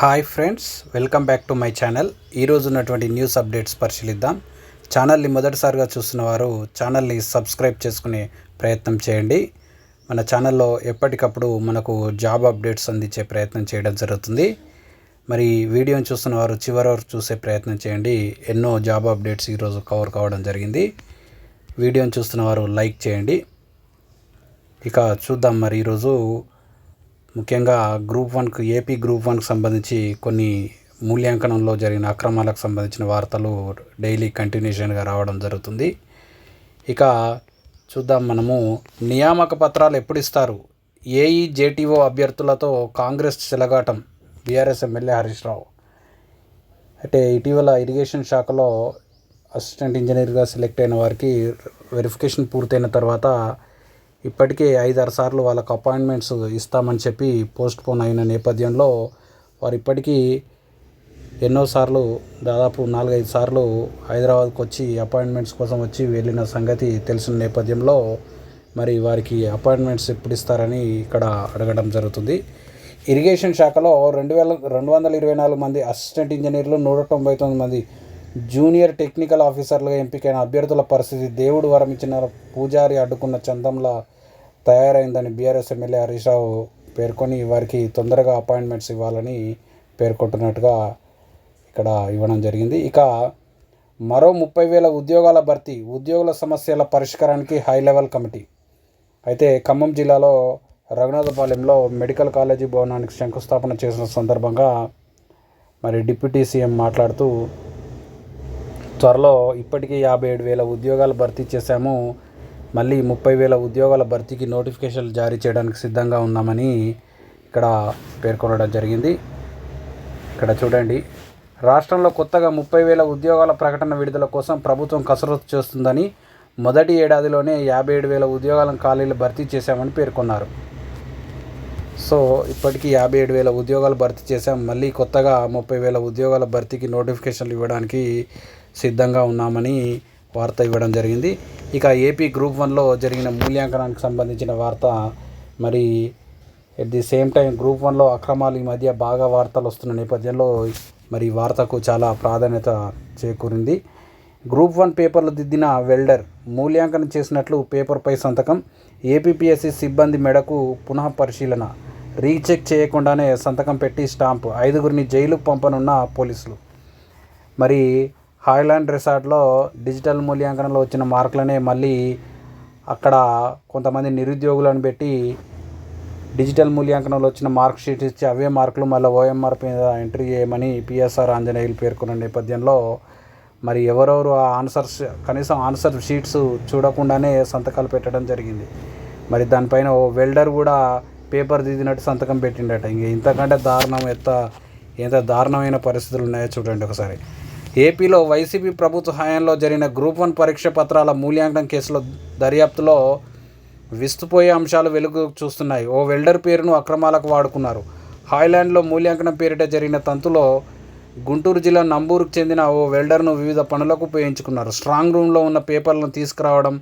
Hi friends welcome back to my channel. ఈరోజు ఉన్నటువంటి news updates పరిశీలిద్దాం. ఛానల్ని మొదటిసారిగా చూస్తున్న వారు ఛానల్ని సబ్స్క్రైబ్ చేసుకునే ప్రయత్నం చేయండి. మన ఛానల్లో ఎప్పటికప్పుడు మనకు జాబ్ అప్డేట్స్ అందించే ప్రయత్నం చేయడం జరుగుతుంది. మరి వీడియోని చూస్తున్న వారు చివరి వరకు చూసే ప్రయత్నం చేయండి. ఎన్నో జాబ్ అప్డేట్స్ ఈరోజు కవర్ కావడం జరిగింది. వీడియోని చూస్తున్న వారు లైక్ చేయండి. ఇక చూద్దాం మరి ఈరోజు ముఖ్యంగా గ్రూప్ వన్కు ఏపీ గ్రూప్ వన్కు సంబంధించి కొన్ని మూల్యాంకనంలో జరిగిన అక్రమాలకు సంబంధించిన వార్తలు డైలీ కంటిన్యూషన్గా రావడం జరుగుతుంది. ఇక చూద్దాం మనము నియామక పత్రాలు ఎప్పుడు ఇస్తారు ఏఈ జేటీఓ అభ్యర్థులతో కాంగ్రెస్ చెలగాటం బీఆర్ఎస్ ఎమ్మెల్యే హరీష్ రావు. అయితే ఇటీవల ఇరిగేషన్ శాఖలో అసిస్టెంట్ ఇంజనీర్గా సెలెక్ట్ అయిన వారికి వెరిఫికేషన్ పూర్తయిన తర్వాత ఇప్పటికే ఐదారు సార్లు వాళ్ళకు అపాయింట్మెంట్స్ ఇస్తామని చెప్పి పోస్ట్ పోన్ అయిన నేపథ్యంలో వారు ఇప్పటికీ ఎన్నోసార్లు దాదాపు నాలుగైదు సార్లు హైదరాబాద్కు వచ్చి అపాయింట్మెంట్స్ కోసం వచ్చి వెళ్ళిన సంగతి తెలిసిన నేపథ్యంలో మరి వారికి అపాయింట్మెంట్స్ ఎప్పుడు ఇస్తారని ఇక్కడ అడగడం జరుగుతుంది. ఇరిగేషన్ శాఖలో రెండు వేల రెండు వందల ఇరవై నాలుగు మంది అసిస్టెంట్ ఇంజనీర్లు నూట తొంభై తొమ్మిది మంది జూనియర్ టెక్నికల్ ఆఫీసర్లుగా ఎంపికైన అభ్యర్థుల పరిస్థితి దేవుడు వరమిచ్చిన పూజారి అడ్డుకున్న చందంలా తయారైందని బీఆర్ఎస్ ఎమ్మెల్యే హరీష్ రావు పేర్కొని వారికి తొందరగా అపాయింట్మెంట్స్ ఇవ్వాలని పేర్కొంటున్నట్టుగా ఇక్కడ ఇవ్వడం జరిగింది. ఇక మరో ముప్పై వేల ఉద్యోగాల భర్తీ ఉద్యోగుల సమస్యల పరిష్కారానికి హై లెవెల్ కమిటీ. అయితే ఖమ్మం జిల్లాలో రఘునాథపాలెంలో మెడికల్ కాలేజీ భవనానికి శంకుస్థాపన చేసిన సందర్భంగా మరి డిప్యూటీ సీఎం మాట్లాడుతూ త్వరలో ఇప్పటికే యాభై ఏడు వేల ఉద్యోగాలు భర్తీ చేశాము. మళ్ళీ ముప్పై వేల ఉద్యోగాల భర్తీకి నోటిఫికేషన్లు జారీ చేయడానికి సిద్ధంగా ఉన్నామని ఇక్కడ పేర్కొనడం జరిగింది. ఇక్కడ చూడండి. రాష్ట్రంలో కొత్తగా ముప్పై వేల ఉద్యోగాల ప్రకటన విడుదల కోసం ప్రభుత్వం కసరత్తు చేస్తుందని మొదటి ఏడాదిలోనే యాభై ఏడు వేల ఉద్యోగాల ఖాళీలు భర్తీ చేశామని పేర్కొన్నారు. సో ఇప్పటికీ యాభై ఏడు వేల ఉద్యోగాలు భర్తీ చేశాం. మళ్ళీ కొత్తగా ముప్పై వేల ఉద్యోగాల భర్తీకి నోటిఫికేషన్లు ఇవ్వడానికి సిద్ధంగా ఉన్నామని వార్త ఇవ్వడం జరిగింది. ఇక ఏపీ గ్రూప్ వన్లో జరిగిన మూల్యాంకనానికి సంబంధించిన వార్త మరి at the same time group వన్లో అక్రమాలు ఈ మధ్య బాగా వార్తలు వస్తున్న నేపథ్యంలో మరి వార్తకు చాలా ప్రాధాన్యత చేకూరింది. గ్రూప్ వన్ పేపర్లు దిద్దిన వెల్డర్ మూల్యాంకనం చేసినట్లు పేపర్పై సంతకం. ఏపీపీఎస్సీ సిబ్బంది మెడకు పునః పరిశీలన. రీచెక్ చేయకుండానే సంతకం పెట్టి స్టాంపు. ఐదుగురిని జైలుకు పంపనున్న పోలీసులు. మరి హాయ్లాండ్ రిసార్ట్లో డిజిటల్ మూల్యాంకనంలో వచ్చిన మార్కులనే మళ్ళీ అక్కడ కొంతమంది నిరుద్యోగులను పెట్టి డిజిటల్ మూల్యాంకనంలో వచ్చిన మార్క్ షీట్ ఇచ్చి అవే మార్కులు మళ్ళీ ఓఎంఆర్ మీద ఎంట్రీ చేయమని పిఎస్ఆర్ ఆంజనేయులు పేర్కొన్న నేపథ్యంలో మరి ఎవరెవరు ఆ ఆన్సర్స్ కనీసం ఆన్సర్ షీట్స్ చూడకుండానే సంతకాలు పెట్టడం జరిగింది. మరి దానిపైన ఓ వెల్డర్ కూడా పేపర్ దిద్దినట్టు సంతకం పెట్టిండట. ఇంక ఇంతకంటే దారుణం ఎంత ఎంత దారుణమైన పరిస్థితులు ఉన్నాయో చూడండి ఒకసారి. ఏపీలో వైసీపీ ప్రభుత్వ హయాంలో జరిగిన గ్రూప్ వన్ పరీక్ష పత్రాల మూల్యాంకనం కేసులో దర్యాప్తులో విస్తుపోయే అంశాలు వెలుగు చూస్తున్నాయి. ఓ వెల్డర్ పేరును అక్రమాలకు వాడుకున్నారు. హాయ్లాండ్లో మూల్యాంకనం పేరిట జరిగిన తంతులో గుంటూరు జిల్లా నంబూరుకు చెందిన ఓ వెల్డర్ను వివిధ పనులకు ఉపయోగించుకున్నారు. స్ట్రాంగ్ రూమ్లో ఉన్న పేపర్లను తీసుకురావడం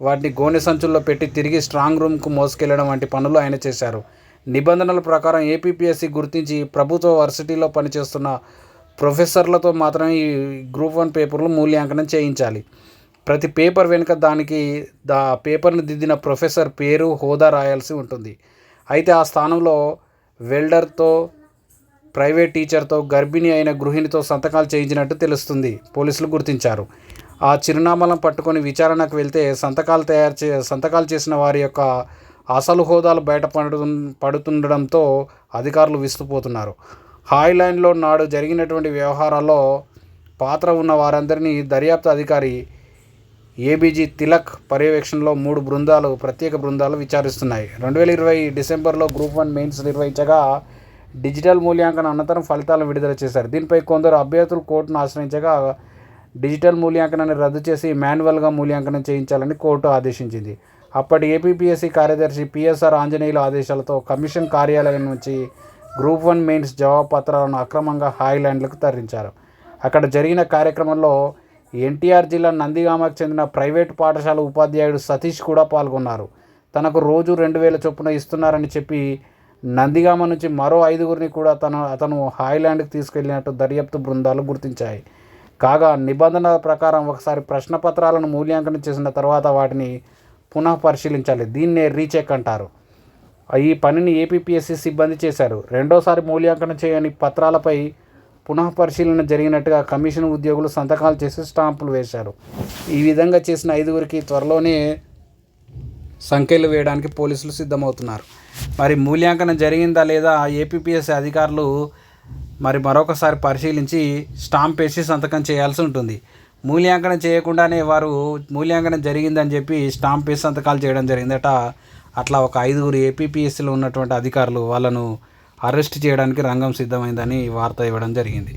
వాటిని గోనె సంచుల్లో పెట్టి తిరిగి స్ట్రాంగ్ రూమ్కు మోసుకెళ్ళడం వంటి పనులు ఆయన చేశారు. నిబంధనల ప్రకారం ఏపీపీఎస్సీ గుర్తించి ప్రభుత్వ వర్సిటీలో పనిచేస్తున్న ప్రొఫెసర్లతో మాత్రమే ఈ గ్రూప్ వన్ పేపర్లు మూల్యాంకనం చేయించాలి. ప్రతి పేపర్ వెనుక దానికి దా పేపర్ను దిద్దిన ప్రొఫెసర్ పేరు హోదా రాయాల్సి ఉంటుంది. అయితే ఆ స్థానంలో వెల్డర్తో ప్రైవేట్ టీచర్తో గర్భిణి అయిన గృహిణితో సంతకాలు చేయించినట్టు తెలుస్తుంది. పోలీసులు గుర్తించారు. ఆ చిరునామాలను పట్టుకొని విచారణకు వెళ్తే సంతకాలు తయారు చే సంతకాలు చేసిన వారి యొక్క అసలు హోదాలు బయటపడు పడుతుండడంతో అధికారులు విస్తుపోతున్నారు. హాయ్లాండ్లో నాడు జరిగినటువంటి వ్యవహారాల్లో పాత్ర ఉన్న వారందరినీ దర్యాప్తు అధికారి ఏబీజీ తిలక్ పర్యవేక్షణలో మూడు బృందాలు ప్రత్యేక బృందాలు విచారిస్తున్నాయి. రెండు వేల ఇరవై డిసెంబర్లో గ్రూప్ వన్ మెయిన్స్ నిర్వహించగా డిజిటల్ మూల్యాంకనం అనంతరం ఫలితాలను విడుదల చేశారు. దీనిపై కొందరు అభ్యర్థులు కోర్టును ఆశ్రయించగా డిజిటల్ మూల్యాంకనాన్ని రద్దు చేసి మాన్యువల్గా మూల్యాంకనం చేయించాలని కోర్టు ఆదేశించింది. అప్పటి ఏపీపీఎస్సీ కార్యదర్శి పిఎస్ఆర్ ఆంజనేయుల ఆదేశాలతో కమిషన్ కార్యాలయం నుంచి గ్రూప్ వన్ మెయిన్స్ జవాబు పత్రాలను అక్రమంగా హాయ్లాండ్లకు తరలించారు. అక్కడ జరిగిన కార్యక్రమంలో ఎన్టీఆర్ జిల్లా నందిగామకు చెందిన ప్రైవేట్ పాఠశాల ఉపాధ్యాయుడు సతీష్ కూడా పాల్గొన్నారు. తనకు రోజు రెండు వేల చొప్పున ఇస్తున్నారని చెప్పి నందిగామ నుంచి మరో ఐదుగురిని కూడా తన అతను హాయ్లాండ్కి తీసుకెళ్ళినట్టు దర్యాప్తు బృందాలు గుర్తించాయి. కాగా నిబంధనల ప్రకారం ఒకసారి ప్రశ్నపత్రాలను మూల్యాంకనం చేసిన తర్వాత వాటిని పునః పరిశీలించాలి దీన్నే రీచెక్ అంటారు. ఈ పనిని ఏపీపీఎస్సీ సిబ్బంది చేశారు. రెండోసారి మూల్యాంకనం చేయని పత్రాలపై పునః పరిశీలన జరిగినట్టుగా కమిషన్ ఉద్యోగులు సంతకాలు చేసి స్టాంపులు వేశారు. ఈ విధంగా చేసిన ఐదుగురికి త్వరలోనే సంఖ్యలు వేయడానికి పోలీసులు సిద్ధమవుతున్నారు. మరి మూల్యాంకనం జరిగిందా లేదా ఏపీపీఎస్సీ అధికారులు మరి మరొకసారి పరిశీలించి స్టాంప్ వేసి సంతకం చేయాల్సి ఉంటుంది. మూల్యాంకనం చేయకుండానే వారు మూల్యాంకనం జరిగిందని చెప్పి స్టాంప్ వేసి సంతకాలు చేయడం జరిగిందట అట్లా ఒక ఐదుగురు ఏపీపీఎస్సీలో ఉన్నటువంటి అధికారులు వాళ్ళను అరెస్ట్ చేయడానికి రంగం సిద్ధమైందని వార్త ఇవ్వడం జరిగింది.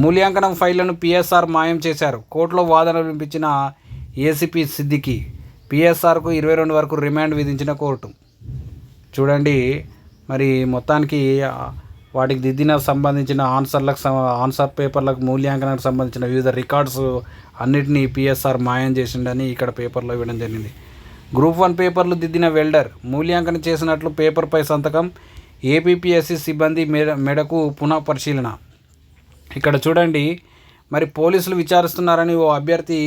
మూల్యాంకనం ఫైళ్ళను పిఎస్ఆర్ మాయం చేశారు. కోర్టులో వాదన వినిపించిన ఏసీపీ సిద్దికి పిఎస్ఆర్కు ఇరవై రెండు వరకు రిమాండ్ విధించిన కోర్టు. చూడండి మరి మొత్తానికి వాటికి దిద్దిన సంబంధించిన ఆన్సర్లకు ఆన్సర్ పేపర్లకు మూల్యాంకనానికి సంబంధించిన వివిధ రికార్డ్స్ అన్నిటినీ పిఎస్ఆర్ మాయం చేసిండని ఇక్కడ పేపర్లో ఇవ్వడం జరిగింది. గ్రూప్ వన్ పేపర్లు దిద్దిన వెల్డర్ మూల్యాంకనం చేసినట్లు పేపర్పై సంతకం ఏపీపీఎస్సీ సిబ్బంది మెడ మెడకు పునః పరిశీలన ఇక్కడ చూడండి మరి పోలీసులు విచారిస్తున్నారని ఓ అభ్యర్థి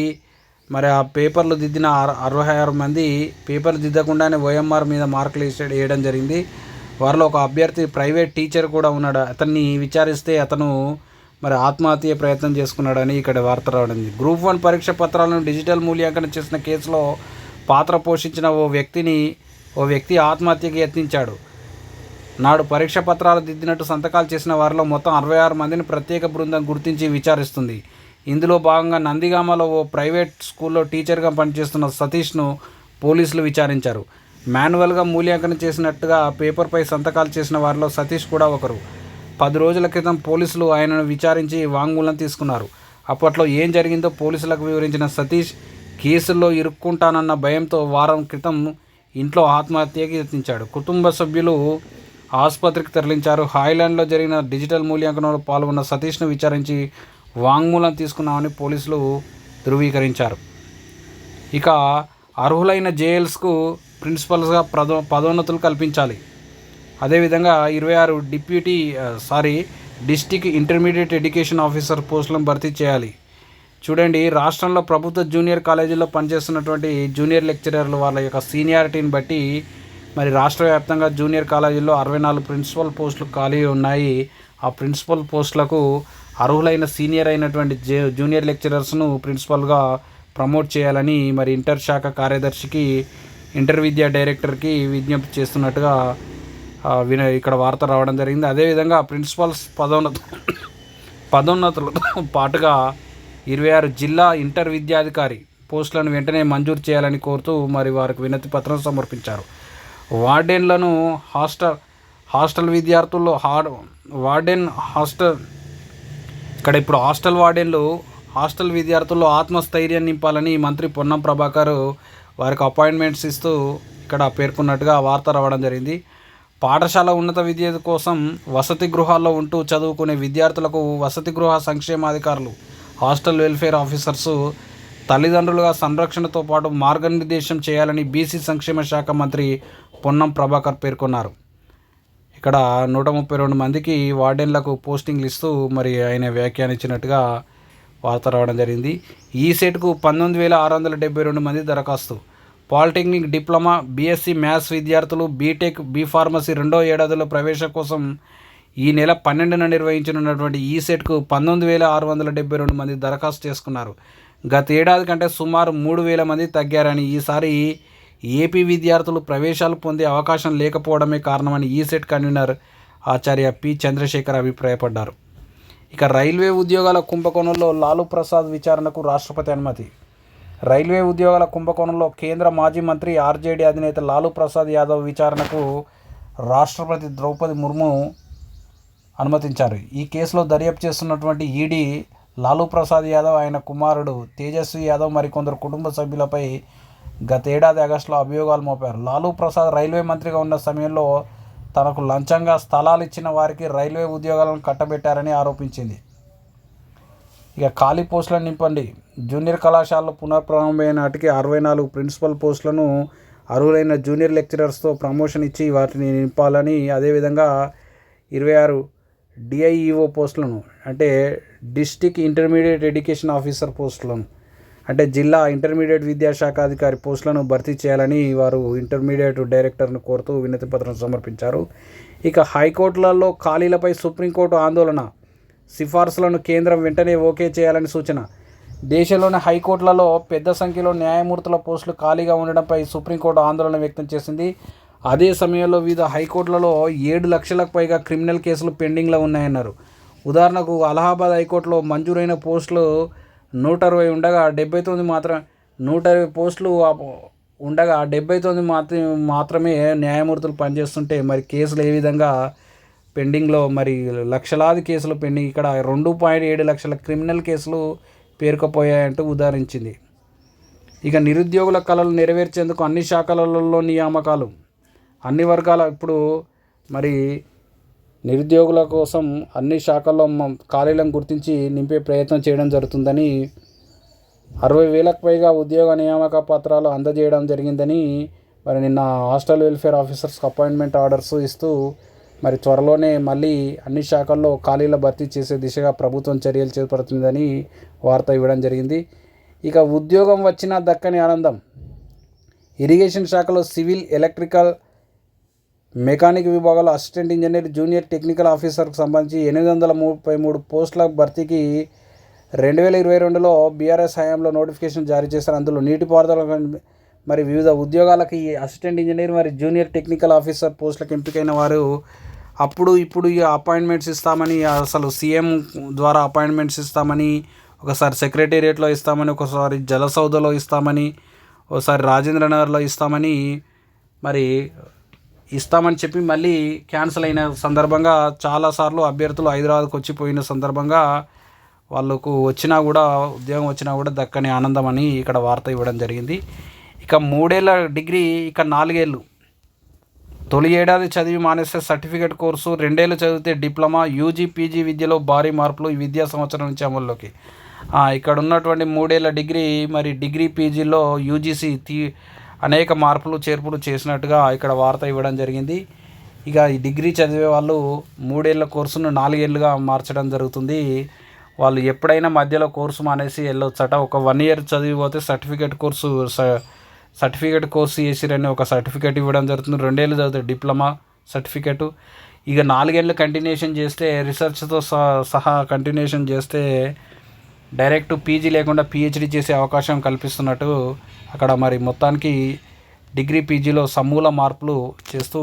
మరి ఆ పేపర్లు దిద్దిన అర- అరవై ఆరు మంది పేపర్లు దిద్దకుండానే ఓఎంఆర్ మీద మార్కులు వేయడం జరిగింది. వారిలో ఒక అభ్యర్థి ప్రైవేట్ టీచర్ కూడా ఉన్నాడు. అతన్ని విచారిస్తే అతను మరి ఆత్మహత్య ప్రయత్నం చేసుకున్నాడని ఇక్కడ వార్త రావడం గ్రూప్ వన్ పరీక్ష పత్రాలను డిజిటల్ మూల్యాంకనం చేసిన కేసులో పాత్ర పోషించిన ఓ వ్యక్తిని ఓ వ్యక్తి ఆత్మహత్యకి యత్నించాడు. నాడు పరీక్ష పత్రాలు దిద్దినట్టు సంతకాలు చేసిన వారిలో మొత్తం అరవై ఆరు మందిని ప్రత్యేక బృందం గుర్తించి విచారిస్తుంది. ఇందులో భాగంగా నందిగామలో ఓ ప్రైవేట్ స్కూల్లో టీచర్గా పనిచేస్తున్న సతీష్ను పోలీసులు విచారించారు. మాన్యువల్గా మూల్యాంకనం చేసినట్టుగా పేపర్పై సంతకాలు చేసిన వారిలో సతీష్ కూడా ఒకరు. పది రోజుల క్రితం పోలీసులు ఆయనను విచారించి వాంగ్మూలం తీసుకున్నారు. అప్పట్లో ఏం జరిగిందో పోలీసులకు వివరించిన సతీష్ కేసుల్లో ఇరుక్కుంటానన్న భయంతో వారం క్రితం ఇంట్లో ఆత్మహత్యకి యత్నించాడు. కుటుంబ సభ్యులు ఆసుపత్రికి తరలించారు. హాయ్లాండ్లో జరిగిన డిజిటల్ మూల్యాంకనంలో పాల్గొన్న సతీష్ను విచారించి వాంగ్మూలం తీసుకున్నామని పోలీసులు ధృవీకరించారు. ఇక అర్హులైన జేఎల్స్కు ప్రిన్సిపల్స్గా ప్రదో పదోన్నతులు కల్పించాలి. అదేవిధంగా ఇరవై ఆరు deputy sorry district intermediate education officer పోస్టులను భర్తీ చేయాలి. చూడండి రాష్ట్రంలో ప్రభుత్వ జూనియర్ కాలేజీల్లో పనిచేస్తున్నటువంటి జూనియర్ లెక్చరర్లు వాళ్ళ యొక్క సీనియారిటీని బట్టి మరి రాష్ట్ర వ్యాప్తంగా జూనియర్ కాలేజీల్లో అరవై నాలుగు ప్రిన్సిపల్ పోస్టులు ఖాళీ ఉన్నాయి. ఆ ప్రిన్సిపల్ పోస్టులకు అర్హులైన సీనియర్ అయినటువంటి జే జూనియర్ లెక్చరర్స్ను ప్రిన్సిపల్గా ప్రమోట్ చేయాలని మరి ఇంటర్ శాఖ కార్యదర్శికి ఇంటర్ విద్యా డైరెక్టర్కి విజ్ఞప్తి చేస్తున్నట్టుగా విన ఇక్కడ వార్త రావడం జరిగింది. అదేవిధంగా ప్రిన్సిపల్స్ పదోన్నత పదోన్నతులతో పాటుగా ఇరవై ఆరు జిల్లా ఇంటర్ విద్యాధికారి పోస్టులను వెంటనే మంజూరు చేయాలని కోరుతూ మరి వారికి వినతి పత్రం సమర్పించారు. వార్డెన్లను హాస్టల్ హాస్టల్ విద్యార్థుల్లో హార్ వార్డెన్ హాస్టల్ ఇక్కడ ఇప్పుడు హాస్టల్ వార్డెన్లు హాస్టల్ విద్యార్థుల్లో ఆత్మస్థైర్యం నింపాలని మంత్రి పొన్నం ప్రభాకర్ వారికి అపాయింట్మెంట్స్ ఇస్తూ ఇక్కడ పేర్కొన్నట్టుగా వార్త రావడం జరిగింది. పాఠశాల ఉన్నత విద్య కోసం వసతి గృహాల్లో ఉంటూ చదువుకునే విద్యార్థులకు వసతి గృహ సంక్షేమాధికారులు హాస్టల్ వెల్ఫేర్ ఆఫీసర్సు తల్లిదండ్రులుగా సంరక్షణతో పాటు మార్గనిర్దేశం చేయాలని బీసీ సంక్షేమ శాఖ మంత్రి పొన్నం ప్రభాకర్ పేర్కొన్నారు. ఇక్కడ నూట ముప్పై రెండు మందికి వార్డెన్లకు పోస్టింగ్లు ఇస్తూ మరి ఆయన వ్యాఖ్యానించినట్టుగా వార్త రావడం జరిగింది. ఈ సెట్కు పంతొమ్మిది వేల ఆరు వందల డెబ్బై రెండు మంది దరఖాస్తు. పాలిటెక్నిక్ డిప్లొమా బీఎస్సీ మ్యాథ్స్ విద్యార్థులు బీటెక్ బీ ఫార్మసీ రెండో ఏడాదిలో ప్రవేశం కోసం ఈ నెల పన్నెండున నిర్వహించనున్నటువంటి ఈ సెట్కు పంతొమ్మిది వేల ఆరు వందల డెబ్బై రెండు మంది దరఖాస్తు చేసుకున్నారు. గత ఏడాది కంటే సుమారు మూడు వేల మంది తగ్గారని ఈసారి ఏపీ విద్యార్థులు ప్రవేశాలు పొందే అవకాశం లేకపోవడమే కారణమని ఈ సెట్ కన్వీనర్ ఆచార్య పి చంద్రశేఖర్ అభిప్రాయపడ్డారు. ఇక రైల్వే ఉద్యోగాల కుంభకోణంలో లాలూ ప్రసాద్ విచారణకు రాష్ట్రపతి అనుమతి. రైల్వే ఉద్యోగాల కుంభకోణంలో కేంద్ర మాజీ మంత్రి ఆర్జేడీ అధినేత లాలూ ప్రసాద్ యాదవ్ విచారణకు రాష్ట్రపతి ద్రౌపది ముర్ము అనుమతించారు. ఈ కేసులో దర్యాప్తు చేస్తున్నటువంటి ఈడీ లాలూ ప్రసాద్ యాదవ్ ఆయన కుమారుడు తేజస్వి యాదవ్ మరికొందరు కుటుంబ సభ్యులపై గతేడాది ఆగస్టులో అభియోగాలు మోపారు. లాలూ ప్రసాద్ రైల్వే మంత్రిగా ఉన్న సమయంలో తనకు లంచంగా స్థలాలు ఇచ్చిన వారికి రైల్వే ఉద్యోగాలను కట్టబెట్టారని ఆరోపించింది. ఇక ఖాళీ పోస్టులను నింపండి. జూనియర్ కళాశాలలో పునఃప్రారంభమైన నాటికి అరవై నాలుగు ప్రిన్సిపల్ పోస్టులను అర్హులైన జూనియర్ లెక్చరర్స్తో ప్రమోషన్ ఇచ్చి వాటిని నింపాలని అదేవిధంగా ఇరవై ఆరు డిఐఈఓ పోస్టులను అంటే డిస్టిక్ ఇంటర్మీడియట్ ఎడ్యుకేషన్ ఆఫీసర్ పోస్టులను అంటే జిల్లా ఇంటర్మీడియట్ విద్యాశాఖ అధికారి పోస్టులను భర్తీ చేయాలని వారు ఇంటర్మీడియట్ డైరెక్టర్ను కోరుతూ వినతి పత్రం సమర్పించారు. ఇక హైకోర్టులలో ఖాళీలపై సుప్రీంకోర్టు ఆందోళన సిఫార్సులను కేంద్రం వెంటనే ఓకే చేయాలని సూచన. దేశంలోని హైకోర్టులలో పెద్ద సంఖ్యలో న్యాయమూర్తుల పోస్టులు ఖాళీగా ఉండడంపై సుప్రీంకోర్టు ఆందోళన వ్యక్తం చేసింది అదే సమయంలో వివిధ హైకోర్టులలో ఏడు లక్షలకు పైగా క్రిమినల్ కేసులు పెండింగ్లో ఉన్నాయన్నారు. ఉదాహరణకు అలహాబాద్ హైకోర్టులో మంజూరైన పోస్టులు నూట అరవై ఉండగా డెబ్బై తొమ్మిది మాత్రం నూట అరవై పోస్టులు ఉండగా డెబ్బై తొమ్మిది మాత్రం మాత్రమే న్యాయమూర్తులు పనిచేస్తుంటే మరి కేసులు ఏ విధంగా పెండింగ్లో మరి లక్షలాది కేసులు పెండింగ్ ఇక్కడ రెండు పాయింట్ ఏడు లక్షల క్రిమినల్ కేసులు పేరుకుపోయాయంటూ ఉదాహరించింది. ఇక నిరుద్యోగుల కళలు నెరవేర్చేందుకు అన్ని శాఖలలో నియామకాలు. అన్ని వర్గాల ఇప్పుడు మరి నిరుద్యోగుల కోసం అన్ని శాఖల్లో ఖాళీలను గుర్తించి నింపే ప్రయత్నం చేయడం జరుగుతుందని అరవై వేలకు పైగా ఉద్యోగ నియామక పత్రాలు అందజేయడం జరిగిందని మరి నిన్న హాస్టల్ వెల్ఫేర్ ఆఫీసర్స్కి అపాయింట్మెంట్ ఆర్డర్స్ ఇస్తూ మరి త్వరలోనే మళ్ళీ అన్ని శాఖల్లో ఖాళీల భర్తీ చేసే దిశగా ప్రభుత్వం చర్యలు చేపడుతుందని వార్త ఇవ్వడం జరిగింది. ఇక ఉద్యోగం వచ్చినా దక్కని ఆనందం. ఇరిగేషన్ శాఖలో సివిల్ ఎలక్ట్రికల్ మెకానిక్ విభాగాలు అసిస్టెంట్ ఇంజనీర్ జూనియర్ టెక్నికల్ ఆఫీసర్కి సంబంధించి ఎనిమిది వందల ముప్పై మూడు పోస్టుల భర్తీకి రెండు వేల ఇరవై రెండులో బీఆర్ఎస్ హయాంలో నోటిఫికేషన్ జారీ చేశారు. అందులో నీటిపారుదల మరి వివిధ ఉద్యోగాలకి ఈ అసిస్టెంట్ ఇంజనీర్ మరి జూనియర్ టెక్నికల్ ఆఫీసర్ పోస్టులకు ఎంపికైన వారు అప్పుడు ఇప్పుడు ఈ అపాయింట్మెంట్స్ ఇస్తామని అసలు సీఎం ద్వారా అపాయింట్మెంట్స్ ఇస్తామని ఒకసారి సెక్రటేరియట్లో ఇస్తామని ఒకసారి జలసౌధలో ఇస్తామని ఒకసారి రాజేంద్ర నగర్లో ఇస్తామని మరి ఇస్తామని చెప్పి మళ్ళీ క్యాన్సిల్ అయిన సందర్భంగా చాలాసార్లు అభ్యర్థులు హైదరాబాద్కి వచ్చిపోయిన సందర్భంగా వాళ్ళకు వచ్చినా కూడా ఉద్యోగం వచ్చినా కూడా దక్కని ఆనందం అని ఇక్కడ వార్త ఇవ్వడం జరిగింది. ఇక మూడేళ్ళ డిగ్రీ ఇక నాలుగేళ్ళు తొలి ఏడాది చదివి మానేస్తే సర్టిఫికేట్ కోర్సు రెండేళ్ళు చదివితే డిప్లొమా యూజీ పీజీ విద్యలో భారీ మార్పులు ఈ విద్యా సంవత్సరం నుంచి అమల్లోకి. ఇక్కడ ఉన్నటువంటి మూడేళ్ళ డిగ్రీ మరి డిగ్రీ పీజీలో యూజీసీ తీ అనేక మార్పులు చేర్పులు చేసినట్టుగా ఇక్కడ వార్త ఇవ్వడం జరిగింది. ఇక ఈ డిగ్రీ చదివే వాళ్ళు మూడేళ్ళ కోర్సును నాలుగేళ్ళుగా మార్చడం జరుగుతుంది. వాళ్ళు ఎప్పుడైనా మధ్యలో కోర్సు మానేసి వెళ్ళొచ్చట. ఒక వన్ ఇయర్ చదివిపోతే సర్టిఫికేట్ కోర్సు స- సర్టిఫికేట్ కోర్సు చేసిరని ఒక సర్టిఫికేట్ ఇవ్వడం జరుగుతుంది. రెండేళ్ళు చదివితే డిప్లొమా సర్టిఫికేటు. ఇక నాలుగేళ్ళు కంటిన్యూషన్ చేస్తే రీసెర్చ్తో సహా కంటిన్యూషన్ చేస్తే డైరెక్ట్ పీజీ లేకుండా పిహెచ్డి చేసే అవకాశం కల్పిస్తున్నట్టు అక్కడ మరి మొత్తానికి డిగ్రీ పీజీలో సమూల మార్పులు చేస్తూ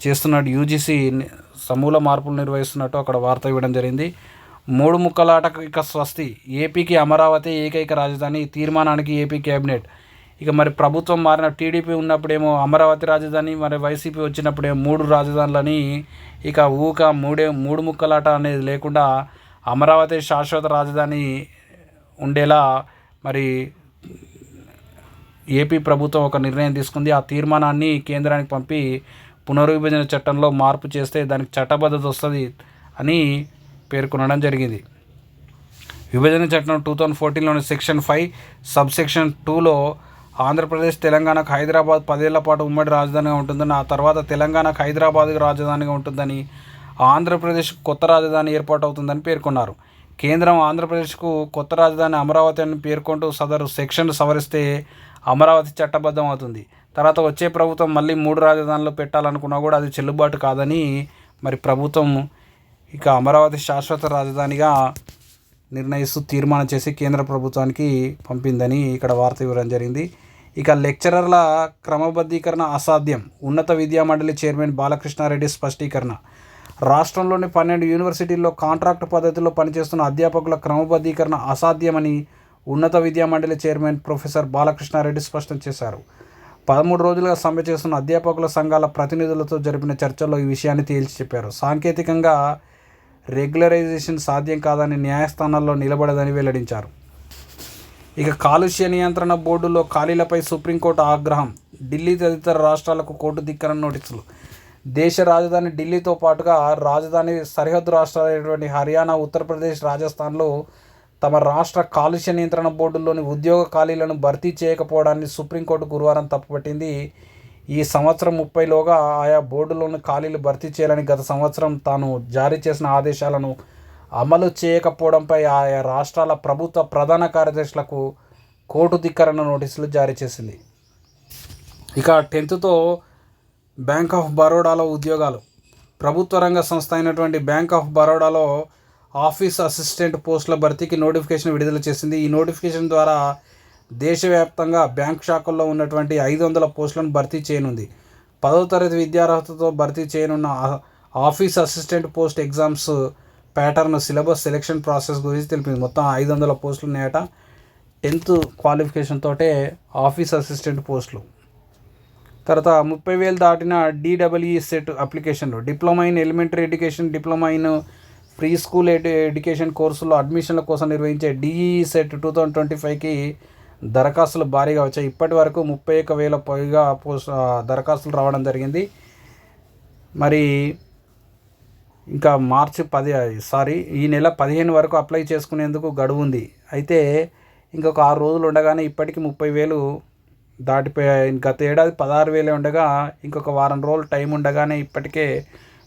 చేస్తున్నట్టు యూజీసీ సమూల మార్పులు నిర్వహిస్తున్నట్టు అక్కడ వార్త ఇవ్వడం జరిగింది. మూడు ముక్కలాటకు ఇక స్వస్తి. ఏపీకి అమరావతి ఏకైక రాజధాని తీర్మానానికి ఏపీ కేబినెట్. ఇక మరి ప్రభుత్వం మారిన టీడీపీ ఉన్నప్పుడేమో అమరావతి రాజధాని మరి వైసీపీ వచ్చినప్పుడేమో మూడు రాజధానులని ఇక ఊక మూడే మూడు ముక్కలాట అనేది లేకుండా అమరావతి శాశ్వత రాజధాని ఉండేలా మరి ఏపీ ప్రభుత్వం ఒక నిర్ణయం తీసుకుంది. ఆ తీర్మానాన్ని కేంద్రానికి పంపి పునర్విభజన చట్టంలో మార్పు చేస్తే దానికి చట్టబద్ధత వస్తుంది అని పేర్కొనడం జరిగింది. విభజన చట్టం టూ థౌజండ్ ఫోర్టీన్లోని సెక్షన్ ఫైవ్ సబ్ సెక్షన్ టూలో ఆంధ్రప్రదేశ్ తెలంగాణకు హైదరాబాద్ పదేళ్ళ పాటు ఉమ్మడి రాజధానిగా ఉంటుందని ఆ తర్వాత తెలంగాణకు హైదరాబాద్ రాజధానిగా ఉంటుందని ఆంధ్రప్రదేశ్ కొత్త రాజధాని ఏర్పాటు అవుతుందని పేర్కొన్నారు. కేంద్రం ఆంధ్రప్రదేశ్కు కొత్త రాజధాని అమరావతి అని పేర్కొంటూ సదరు సెక్షన్ సవరిస్తే అమరావతి చట్టబద్ధం అవుతుంది. తర్వాత వచ్చే ప్రభుత్వం మళ్ళీ మూడు రాజధానులు పెట్టాలనుకున్నా కూడా అది చెల్లుబాటు కాదని మరి ప్రభుత్వం ఇక అమరావతి శాశ్వత రాజధానిగా నిర్ణయిస్తూ తీర్మానం చేసి కేంద్ర ప్రభుత్వానికి పంపిందని ఇక్కడ వార్త ఇవ్వడం జరిగింది. ఇక లెక్చరర్ల క్రమబద్ధీకరణ అసాధ్యం. ఉన్నత విద్యా మండలి చైర్మన్ బాలకృష్ణారెడ్డి స్పష్టీకరణ. రాష్ట్రంలోని పన్నెండు యూనివర్సిటీల్లో కాంట్రాక్ట్ పద్ధతిలో పనిచేస్తున్న అధ్యాపకుల క్రమబద్ధీకరణ అసాధ్యమని ఉన్నత విద్యా మండలి చైర్మన్ ప్రొఫెసర్ బాలకృష్ణారెడ్డి స్పష్టం చేశారు. పదమూడు రోజులుగా సమ్మె చేస్తున్న అధ్యాపకుల సంఘాల ప్రతినిధులతో జరిపిన చర్చల్లో ఈ విషయాన్ని తేల్చి చెప్పారు. సాంకేతికంగా రెగ్యులరైజేషన్ సాధ్యం కాదని న్యాయస్థానాల్లో నిలబడదని వెల్లడించారు. ఇక కాలుష్య నియంత్రణ బోర్డులో ఖాళీలపై సుప్రీంకోర్టు ఆగ్రహం ఢిల్లీ తదితర రాష్ట్రాలకు కోర్టు ధిక్కరణ నోటీసులు దేశ రాజధాని ఢిల్లీతో పాటుగా రాజధాని సరిహద్దు రాష్ట్రాలైనటువంటి హర్యానా ఉత్తరప్రదేశ్ రాజస్థాన్లో తమ రాష్ట్ర కాలుష్య నియంత్రణ బోర్డుల్లోని ఉద్యోగ ఖాళీలను భర్తీ చేయకపోవడాన్ని సుప్రీంకోర్టు గురువారం తప్పుపట్టింది. ఈ సంవత్సరం ముప్పైలోగా ఆయా బోర్డులోని ఖాళీలు భర్తీ చేయాలని గత సంవత్సరం తాను జారీ చేసిన ఆదేశాలను అమలు చేయకపోవడంపై ఆయా రాష్ట్రాల ప్రభుత్వ ప్రధాన కార్యదర్శులకు కోర్టు ధిక్కరణ నోటీసులు జారీ చేసింది. ఇక టెన్త్తో బ్యాంక్ ఆఫ్ బరోడాలో ఉద్యోగాలు. ప్రభుత్వ రంగ సంస్థ అయినటువంటి బ్యాంక్ ఆఫ్ బరోడాలో ఆఫీస్ అసిస్టెంట్ పోస్టుల భర్తీకి నోటిఫికేషన్ విడుదల చేసింది. ఈ నోటిఫికేషన్ ద్వారా దేశవ్యాప్తంగా బ్యాంక్ శాఖల్లో ఉన్నటువంటి ఐదు వందల పోస్టులను భర్తీ చేయనుంది. పదవ తరగతి విద్యార్హతతో భర్తీ చేయనున్న office assistant post exams pattern syllabus selection process గురించి తెలిపింది. మొత్తం ఐదు వందల పోస్టులు ఉన్నాయట. టెన్త్ క్వాలిఫికేషన్ తోటే ఆఫీస్ అసిస్టెంట్ పోస్టులు. తర్వాత ముప్పై వేలు దాటిన డిడబ్ల్యూఈ సెట్ అప్లికేషన్లు diploma in elementary education diploma in pre school ed education కోర్సుల్లో అడ్మిషన్ల కోసం నిర్వహించే DEE CET two thousand twenty ఫైవ్కి దరఖాస్తులు భారీగా వచ్చాయి. ఇప్పటి వరకు ముప్పై ఒక వేల పైగా పోస్ట్ దరఖాస్తులు రావడం జరిగింది. మరి ఇంకా మార్చి పది సారీ ఈ నెల పదిహేను వరకు అప్లై చేసుకునేందుకు గడువు ఉంది. అయితే ఇంకొక ఆరు రోజులు ఉండగానే ఇప్పటికి ముప్పై వేలు దాటిపోయాయి. గత ఏడాది పదహారు వేలే ఉండగా ఇంకొక వారం రోజులు టైం ఉండగానే ఇప్పటికే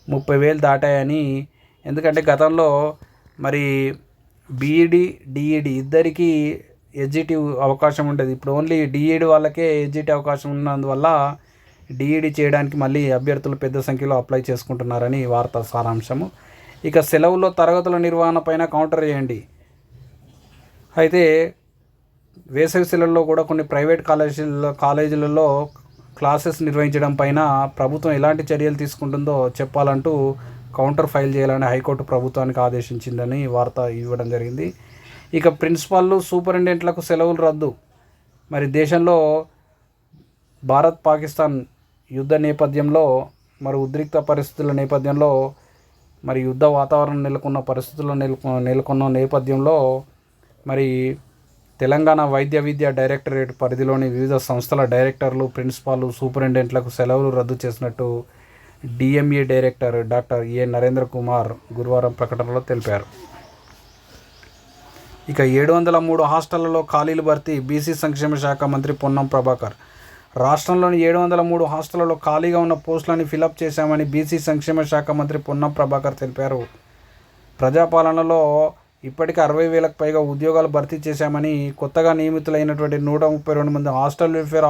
ముప్పై వేలు దాటాయని. ఎందుకంటే గతంలో మరి బీఈడి డిఈడి ఇద్దరికి ఎడ్జిటి అవకాశం ఉండేది. ఇప్పుడు ఓన్లీ డిఈడి వాళ్ళకే ఎడ్జిటి అవకాశం ఉన్నందువల్ల డిఈడి చేయడానికి మళ్ళీ అభ్యర్థులు పెద్ద సంఖ్యలో అప్లై చేసుకుంటున్నారని వార్తా సారాంశము. ఇక సెలవుల్లో తరగతుల నిర్వహణ పైన కౌంటర్ చేయండి. అయితే వేసవి సెలవుల్లో కూడా కొన్ని ప్రైవేట్ కాలేజీల్లో కాలేజీలలో క్లాసెస్ నిర్వహించడం పైన ప్రభుత్వం ఎలాంటి చర్యలు తీసుకుంటుందో చెప్పాలంటూ కౌంటర్ ఫైల్ చేయాలని హైకోర్టు ప్రభుత్వానికి ఆదేశించిందని వార్త ఇవ్వడం జరిగింది. ఇక ప్రిన్సిపాల్లు సూపరింటెండెంట్లకు సెలవులు రద్దు. మరి దేశంలో భారత్ పాకిస్తాన్ యుద్ధ నేపథ్యంలో మరి ఉద్రిక్త పరిస్థితుల నేపథ్యంలో మరి యుద్ధ వాతావరణం నెలకొన్న పరిస్థితుల్లో నెలకొ నెలకొన్న నేపథ్యంలో మరి తెలంగాణ వైద్య విద్య డైరెక్టరేట్ పరిధిలోని వివిధ సంస్థల డైరెక్టర్లు ప్రిన్సిపాల్ సూపరింటెండెంట్లకు సెలవులు రద్దు చేసినట్టు DME director doctor A Narendra Kumar గురువారం ప్రకటనలో తెలిపారు. ఇక ఏడు వందల మూడు హాస్టళ్ళలో ఖాళీలు భర్తీ బీసీ సంక్షేమ శాఖ మంత్రి పొన్నం ప్రభాకర్. రాష్ట్రంలోని ఏడు వందల మూడు హాస్టళ్ళలో ఖాళీగా ఉన్న పోస్టులని ఫిలప్ చేశామని బీసీ సంక్షేమ శాఖ మంత్రి పొన్నం ప్రభాకర్ తెలిపారు. ప్రజాపాలనలో ఇప్పటికే అరవై వేలకు పైగా ఉద్యోగాలు భర్తీ చేశామని కొత్తగా నియమితులైనటువంటి నూట ముప్పై రెండు మంది హాస్టల్ వెల్ఫేర్